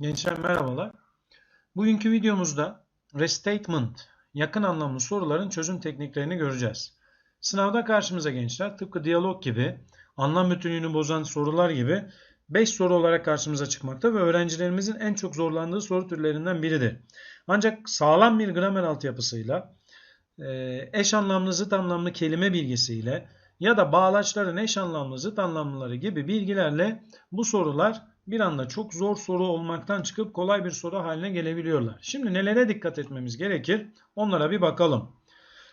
Gençler merhabalar. Bugünkü videomuzda restatement, yakın anlamlı soruların çözüm tekniklerini göreceğiz. Sınavda karşımıza gençler tıpkı diyalog gibi, anlam bütünlüğünü bozan sorular gibi 5 soru olarak karşımıza çıkmakta ve öğrencilerimizin en çok zorlandığı soru türlerinden biridir. Ancak sağlam bir gramer altyapısıyla, e, eş anlamlı zıt anlamlı kelime bilgisiyle ya da bağlaçların eş anlamlı zıt anlamlıları gibi bilgilerle bu sorular bir anda çok zor soru olmaktan çıkıp kolay bir soru haline gelebiliyorlar. Şimdi nelere dikkat etmemiz gerekir? Onlara bir bakalım.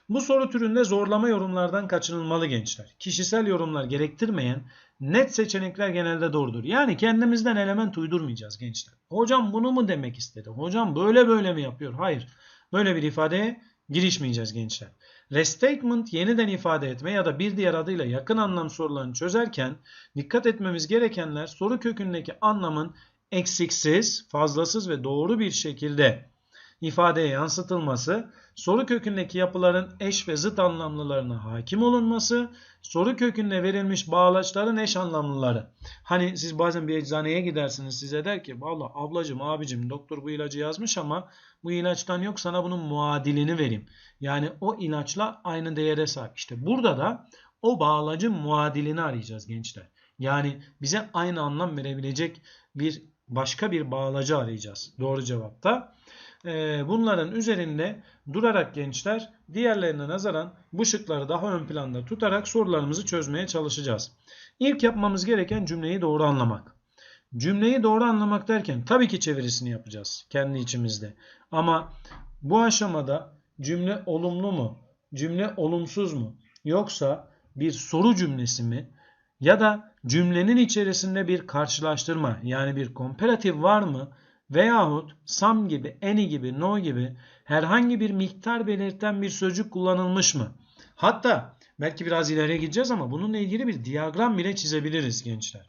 Bu soru türünde zorlama yorumlardan kaçınılmalı gençler. Kişisel yorumlar gerektirmeyen net seçenekler genelde doğrudur. Yani kendimizden element uydurmayacağız gençler. Hocam bunu mu demek istedi? Hocam böyle böyle mi yapıyor? Hayır. Böyle bir ifadeye girişmeyeceğiz gençler. Restatement yeniden ifade etme ya da bir diğer adıyla yakın anlam sorularını çözerken dikkat etmemiz gerekenler soru kökündeki anlamın eksiksiz, fazlasız ve doğru bir şekilde ifadeye yansıtılması, soru kökündeki yapıların eş ve zıt anlamlılarına hakim olunması, soru kökünde verilmiş bağlaçların eş anlamlıları. Hani siz bazen bir eczaneye gidersiniz size der ki valla ablacım abicim doktor bu ilacı yazmış ama bu ilaçtan yok sana bunun muadilini vereyim. Yani o ilaçla aynı değere sahip. İşte burada da o bağlacın muadilini arayacağız gençler. Yani bize aynı anlam verebilecek bir başka bir bağlacı arayacağız. Doğru cevapta. Ee, bunların üzerinde durarak gençler diğerlerine nazaran bu şıkları daha ön planda tutarak sorularımızı çözmeye çalışacağız. İlk yapmamız gereken cümleyi doğru anlamak. Cümleyi doğru anlamak derken tabii ki çevirisini yapacağız kendi içimizde. Ama bu aşamada cümle olumlu mu, cümle olumsuz mu yoksa bir soru cümlesi mi ya da cümlenin içerisinde bir karşılaştırma yani bir komparatif var mı veyahut some gibi, any gibi, no gibi herhangi bir miktar belirten bir sözcük kullanılmış mı? Hatta belki biraz ileriye gideceğiz ama bununla ilgili bir diyagram bile çizebiliriz gençler.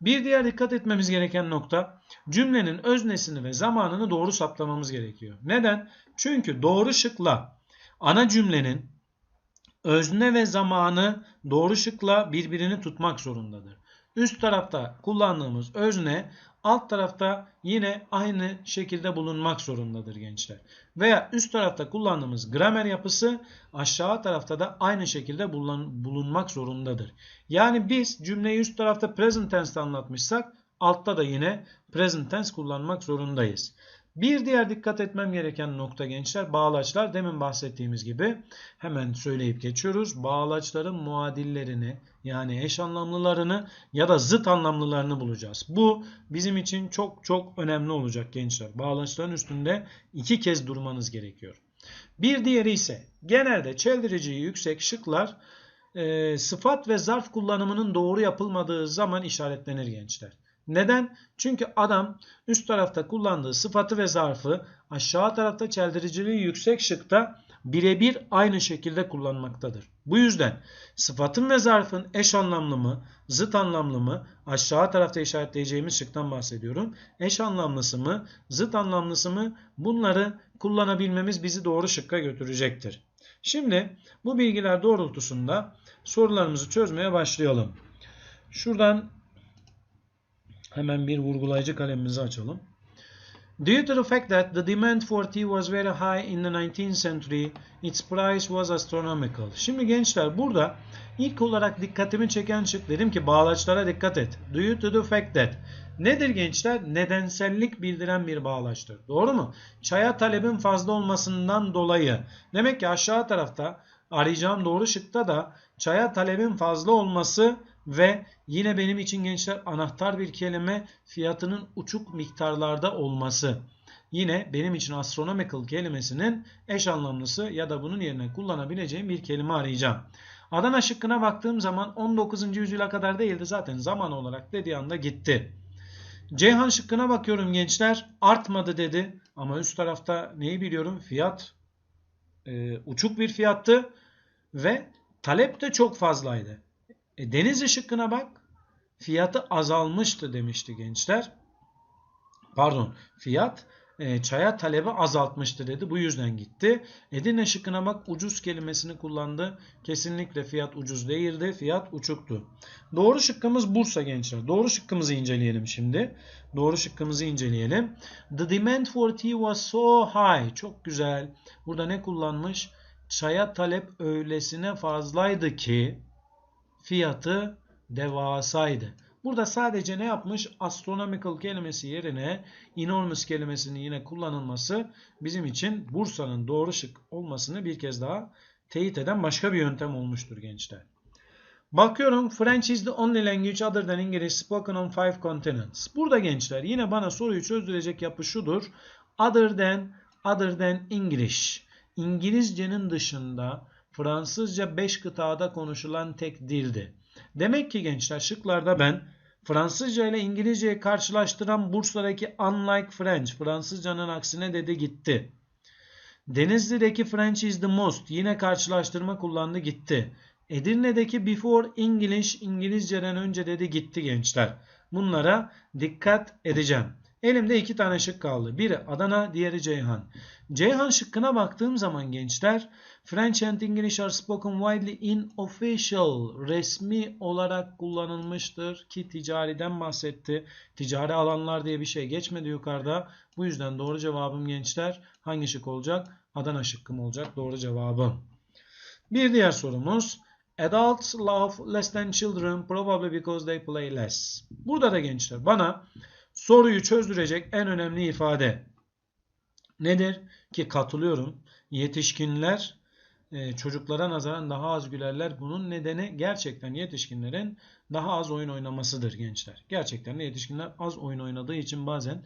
Bir diğer dikkat etmemiz gereken nokta cümlenin öznesini ve zamanını doğru saptamamız gerekiyor. Neden? Çünkü doğru şıkla ana cümlenin özne ve zamanı doğru şıkla birbirini tutmak zorundadır. Üst tarafta kullandığımız özne alt tarafta yine aynı şekilde bulunmak zorundadır gençler. Veya üst tarafta kullandığımız gramer yapısı aşağı tarafta da aynı şekilde bulunmak zorundadır. Yani biz cümleyi üst tarafta present tense anlatmışsak altta da yine present tense kullanmak zorundayız. Bir diğer dikkat etmem gereken nokta gençler bağlaçlar. Demin bahsettiğimiz gibi hemen söyleyip geçiyoruz. Bağlaçların muadillerini yani eş anlamlılarını ya da zıt anlamlılarını bulacağız. Bu bizim için çok çok önemli olacak gençler. Bağlaçların üstünde iki kez durmanız gerekiyor. Bir diğeri ise genelde çeldiriciyi yüksek şıklar e, sıfat ve zarf kullanımının doğru yapılmadığı zaman işaretlenir gençler. Neden? Çünkü adam üst tarafta kullandığı sıfatı ve zarfı aşağı tarafta çeldiriciliği yüksek şıkta birebir aynı şekilde kullanmaktadır. Bu yüzden sıfatın ve zarfın eş anlamlı mı, zıt anlamlı mı aşağı tarafta işaretleyeceğimiz şıktan bahsediyorum. Eş anlamlısı mı, zıt anlamlısı mı bunları kullanabilmemiz bizi doğru şıkka götürecektir. Şimdi bu bilgiler doğrultusunda sorularımızı çözmeye başlayalım. Şuradan Hemen bir vurgulayıcı kalemimizi açalım. Due to the fact that the demand for tea was very high in the 19th century, its price was astronomical. Şimdi gençler burada ilk olarak dikkatimi çeken şık dedim ki bağlaçlara dikkat et. Due to the fact that. Nedir gençler? Nedensellik bildiren bir bağlaçtır. Doğru mu? Çaya talebin fazla olmasından dolayı. Demek ki aşağı tarafta arayacağım doğru şıkta da çaya talebin fazla olması ve yine benim için gençler anahtar bir kelime fiyatının uçuk miktarlarda olması. Yine benim için astronomical kelimesinin eş anlamlısı ya da bunun yerine kullanabileceğim bir kelime arayacağım. Adana şıkkına baktığım zaman 19. yüzyıla kadar değildi zaten zaman olarak dediği anda gitti. Ceyhan şıkkına bakıyorum gençler artmadı dedi ama üst tarafta neyi biliyorum fiyat e, uçuk bir fiyattı ve talep de çok fazlaydı. E, Denizli şıkkına bak. Fiyatı azalmıştı demişti gençler. Pardon. Fiyat e, çaya talebi azaltmıştı dedi. Bu yüzden gitti. Edirne şıkkına bak ucuz kelimesini kullandı. Kesinlikle fiyat ucuz değildi. Fiyat uçuktu. Doğru şıkkımız Bursa gençler. Doğru şıkkımızı inceleyelim şimdi. Doğru şıkkımızı inceleyelim. The demand for tea was so high. Çok güzel. Burada ne kullanmış? Çaya talep öylesine fazlaydı ki fiyatı devasaydı. Burada sadece ne yapmış? Astronomical kelimesi yerine enormous kelimesinin yine kullanılması bizim için Bursa'nın doğru şık olmasını bir kez daha teyit eden başka bir yöntem olmuştur gençler. Bakıyorum French is the only language other than English spoken on five continents. Burada gençler yine bana soruyu çözdürecek yapı şudur. Other than, other than English. İngilizcenin dışında Fransızca 5 kıtada konuşulan tek dildi. Demek ki gençler şıklarda ben Fransızca ile İngilizceyi karşılaştıran Bursa'daki unlike French, Fransızcanın aksine dedi gitti. Denizli'deki French is the most yine karşılaştırma kullandı gitti. Edirne'deki before English İngilizceden önce dedi gitti gençler. Bunlara dikkat edeceğim. Elimde iki tane şık kaldı. Biri Adana, diğeri Ceyhan. Ceyhan şıkkına baktığım zaman gençler French and English are spoken widely in official resmi olarak kullanılmıştır ki ticariden bahsetti. Ticari alanlar diye bir şey geçmedi yukarıda. Bu yüzden doğru cevabım gençler hangi şık olacak? Adana şıkkım olacak doğru cevabım. Bir diğer sorumuz Adults love less than children probably because they play less. Burada da gençler bana soruyu çözdürecek en önemli ifade nedir? Ki katılıyorum. Yetişkinler e, çocuklara nazaran daha az gülerler. Bunun nedeni gerçekten yetişkinlerin daha az oyun oynamasıdır gençler. Gerçekten de yetişkinler az oyun oynadığı için bazen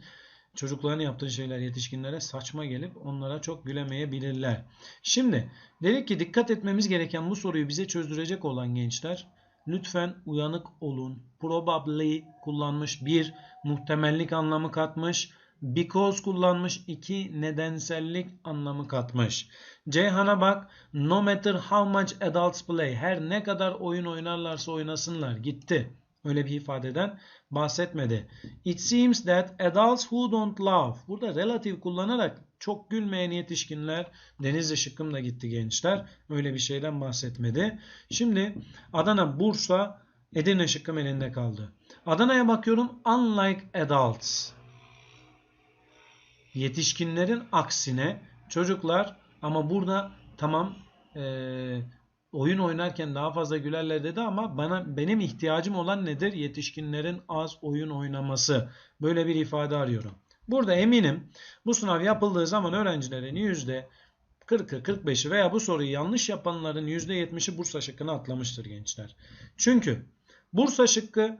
çocukların yaptığı şeyler yetişkinlere saçma gelip onlara çok gülemeyebilirler. Şimdi dedik ki dikkat etmemiz gereken bu soruyu bize çözdürecek olan gençler lütfen uyanık olun. Probably kullanmış bir muhtemellik anlamı katmış. Because kullanmış iki nedensellik anlamı katmış. Ceyhan'a bak. No matter how much adults play. Her ne kadar oyun oynarlarsa oynasınlar. Gitti. Öyle bir ifadeden bahsetmedi. It seems that adults who don't laugh. Burada relative kullanarak çok gülmeyen yetişkinler Denizli şıkkım da gitti gençler. Öyle bir şeyden bahsetmedi. Şimdi Adana, Bursa, Edirne şıkkım elinde kaldı. Adana'ya bakıyorum. Unlike adults. Yetişkinlerin aksine çocuklar ama burada tamam e, oyun oynarken daha fazla gülerler dedi ama bana benim ihtiyacım olan nedir? Yetişkinlerin az oyun oynaması. Böyle bir ifade arıyorum. Burada eminim bu sınav yapıldığı zaman öğrencilerin yüzde 40'ı 45'i veya bu soruyu yanlış yapanların %70'i Bursa şıkkını atlamıştır gençler. Çünkü Bursa şıkkı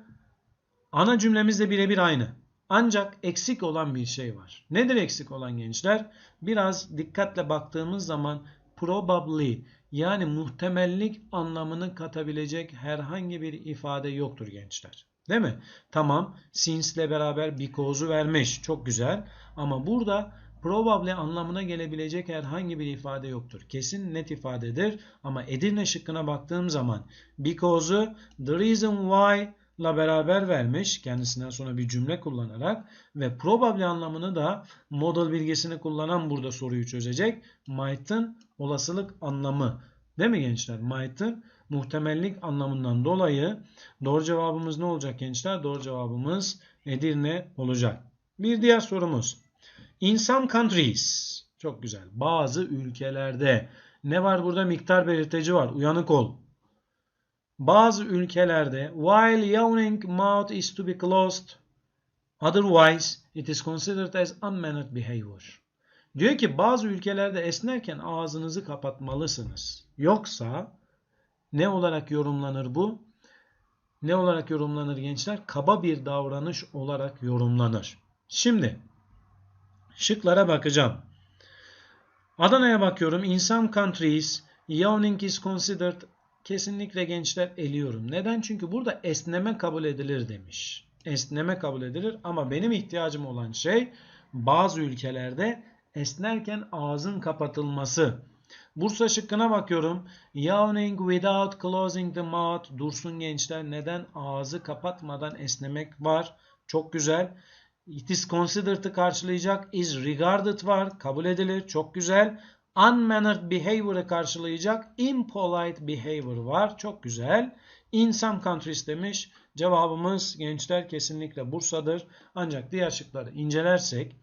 ana cümlemizle birebir aynı. Ancak eksik olan bir şey var. Nedir eksik olan gençler? Biraz dikkatle baktığımız zaman probably yani muhtemellik anlamını katabilecek herhangi bir ifade yoktur gençler. Değil mi? Tamam since ile beraber because'u vermiş. Çok güzel. Ama burada probably anlamına gelebilecek herhangi bir ifade yoktur. Kesin net ifadedir. Ama Edirne şıkkına baktığım zaman because'u the reason why la beraber vermiş kendisinden sonra bir cümle kullanarak ve probably anlamını da model bilgisini kullanan burada soruyu çözecek. Might'ın olasılık anlamı. Değil mi gençler? Might'ın muhtemellik anlamından dolayı doğru cevabımız ne olacak gençler? Doğru cevabımız Edirne olacak. Bir diğer sorumuz. In some countries. Çok güzel. Bazı ülkelerde. Ne var burada? Miktar belirteci var. Uyanık ol. Bazı ülkelerde while yawning mouth is to be closed otherwise it is considered as unmannered behavior. Diyor ki bazı ülkelerde esnerken ağzınızı kapatmalısınız. Yoksa ne olarak yorumlanır bu? Ne olarak yorumlanır gençler? Kaba bir davranış olarak yorumlanır. Şimdi şıklara bakacağım. Adana'ya bakıyorum. In some countries yawning is considered kesinlikle gençler eliyorum. Neden? Çünkü burada esneme kabul edilir demiş. Esneme kabul edilir ama benim ihtiyacım olan şey bazı ülkelerde esnerken ağzın kapatılması. Bursa şıkkına bakıyorum. Yawning without closing the mouth. Dursun gençler neden ağzı kapatmadan esnemek var. Çok güzel. It is considered'ı karşılayacak. Is regarded var. Kabul edilir. Çok güzel. Unmannered behavior'ı karşılayacak. Impolite behavior var. Çok güzel. In some countries demiş. Cevabımız gençler kesinlikle Bursa'dır. Ancak diğer şıkları incelersek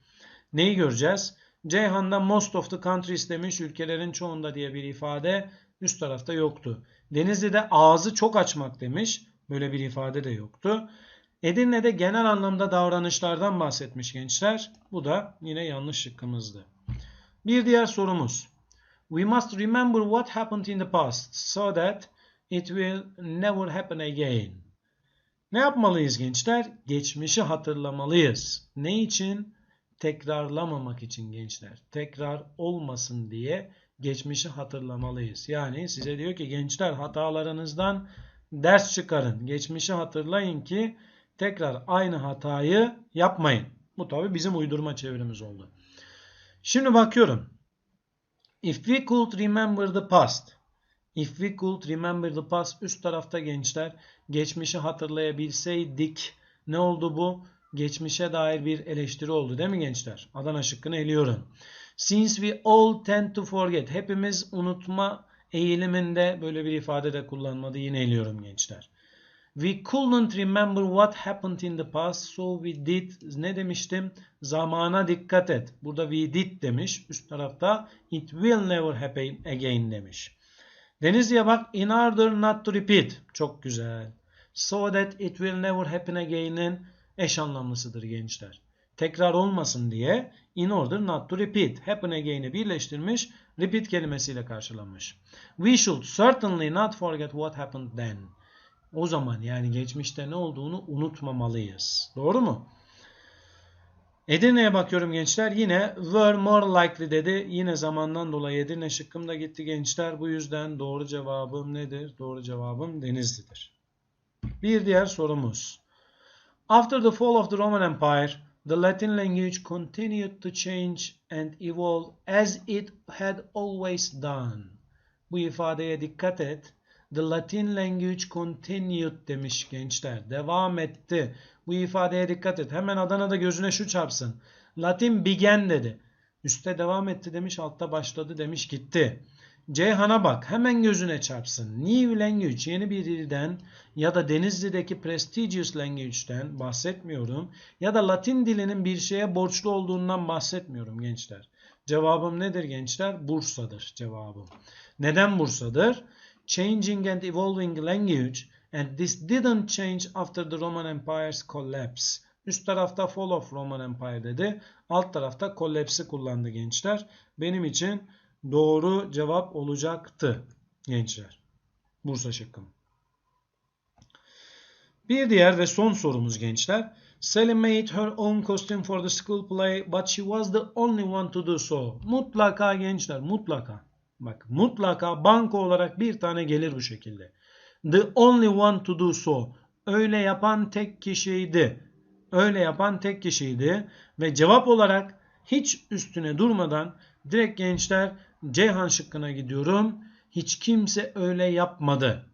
neyi göreceğiz? Ceyhan'da most of the countries demiş. Ülkelerin çoğunda diye bir ifade üst tarafta yoktu. Denizli'de ağzı çok açmak demiş. Böyle bir ifade de yoktu. Edirne'de genel anlamda davranışlardan bahsetmiş gençler. Bu da yine yanlış şıkkımızdı. Bir diğer sorumuz. We must remember what happened in the past so that it will never happen again. Ne yapmalıyız gençler? Geçmişi hatırlamalıyız. Ne için? Tekrarlamamak için gençler. Tekrar olmasın diye geçmişi hatırlamalıyız. Yani size diyor ki gençler hatalarınızdan ders çıkarın. Geçmişi hatırlayın ki tekrar aynı hatayı yapmayın. Bu tabi bizim uydurma çevirimiz oldu. Şimdi bakıyorum. If we could remember the past. If we could remember the past. Üst tarafta gençler. Geçmişi hatırlayabilseydik. Ne oldu bu? Geçmişe dair bir eleştiri oldu değil mi gençler? Adana şıkkını eliyorum. Since we all tend to forget. Hepimiz unutma eğiliminde böyle bir ifade de kullanmadı. Yine eliyorum gençler. We couldn't remember what happened in the past so we did ne demiştim? Zamana dikkat et. Burada we did demiş. Üst tarafta it will never happen again demiş. Denizli'ye bak in order not to repeat. Çok güzel. So that it will never happen again'in eş anlamlısıdır gençler. Tekrar olmasın diye in order not to repeat. Happen again'i birleştirmiş. Repeat kelimesiyle karşılanmış. We should certainly not forget what happened then. O zaman yani geçmişte ne olduğunu unutmamalıyız. Doğru mu? Edirne'ye bakıyorum gençler. Yine were more likely dedi. Yine zamandan dolayı Edirne şıkkım da gitti gençler. Bu yüzden doğru cevabım nedir? Doğru cevabım Denizli'dir. Bir diğer sorumuz. After the fall of the Roman Empire, the Latin language continued to change and evolve as it had always done. Bu ifadeye dikkat et. The Latin language continued demiş gençler. Devam etti. Bu ifadeye dikkat et. Hemen Adana'da gözüne şu çarpsın. Latin began dedi. Üste devam etti demiş. Altta başladı demiş gitti. Ceyhan'a bak. Hemen gözüne çarpsın. New language yeni bir dilden ya da Denizli'deki prestigious language'den bahsetmiyorum. Ya da Latin dilinin bir şeye borçlu olduğundan bahsetmiyorum gençler. Cevabım nedir gençler? Bursa'dır cevabım. Neden Bursa'dır? changing and evolving language and this didn't change after the Roman Empire's collapse. Üst tarafta fall of Roman Empire dedi. Alt tarafta collapse'i kullandı gençler. Benim için doğru cevap olacaktı gençler. Bursa şıkkım. Bir diğer ve son sorumuz gençler. Sally made her own costume for the school play but she was the only one to do so. Mutlaka gençler mutlaka. Bak mutlaka banko olarak bir tane gelir bu şekilde. The only one to do so. Öyle yapan tek kişiydi. Öyle yapan tek kişiydi. Ve cevap olarak hiç üstüne durmadan direkt gençler Ceyhan şıkkına gidiyorum. Hiç kimse öyle yapmadı.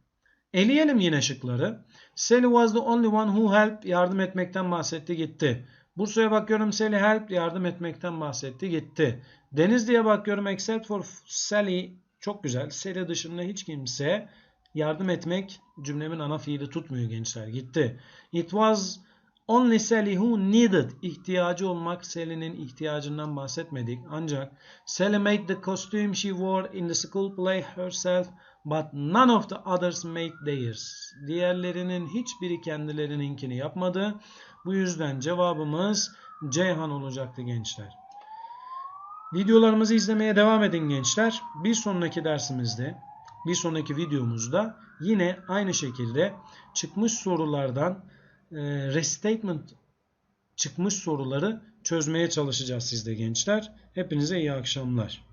Eleyelim yine şıkları. Sally was the only one who helped. Yardım etmekten bahsetti gitti. Bursa'ya bakıyorum Sally helped. Yardım etmekten bahsetti gitti. Denizli'ye bakıyorum except for Sally. Çok güzel. Sally dışında hiç kimse yardım etmek cümlemin ana fiili tutmuyor gençler. Gitti. It was only Sally who needed. ihtiyacı olmak Sally'nin ihtiyacından bahsetmedik. Ancak Sally made the costume she wore in the school play herself but none of the others made theirs. Diğerlerinin hiçbiri kendilerininkini yapmadı. Bu yüzden cevabımız Ceyhan olacaktı gençler. Videolarımızı izlemeye devam edin gençler. Bir sonraki dersimizde, bir sonraki videomuzda yine aynı şekilde çıkmış sorulardan restatement çıkmış soruları çözmeye çalışacağız sizde gençler. Hepinize iyi akşamlar.